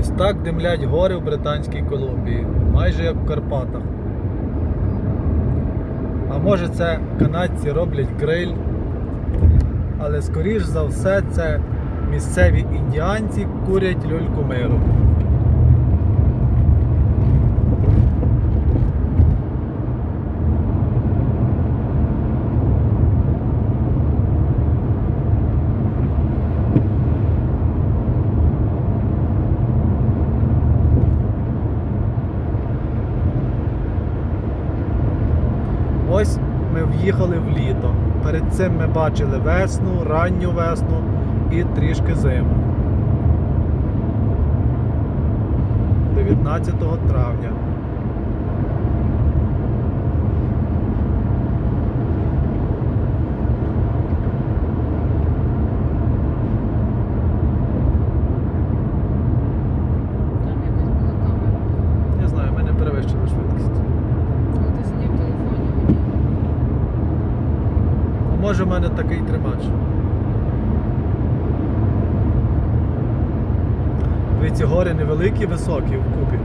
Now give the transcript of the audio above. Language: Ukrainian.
Отак димлять гори в Британській Колумбії, майже як в Карпатах. А може це канадці роблять гриль, але скоріш за все це місцеві індіанці курять люльку миру. Ось ми в'їхали в літо. Перед цим ми бачили весну, ранню весну і трішки зиму. 19 травня. Може в мене такий тримач. Ці гори невеликі, високі вкупі.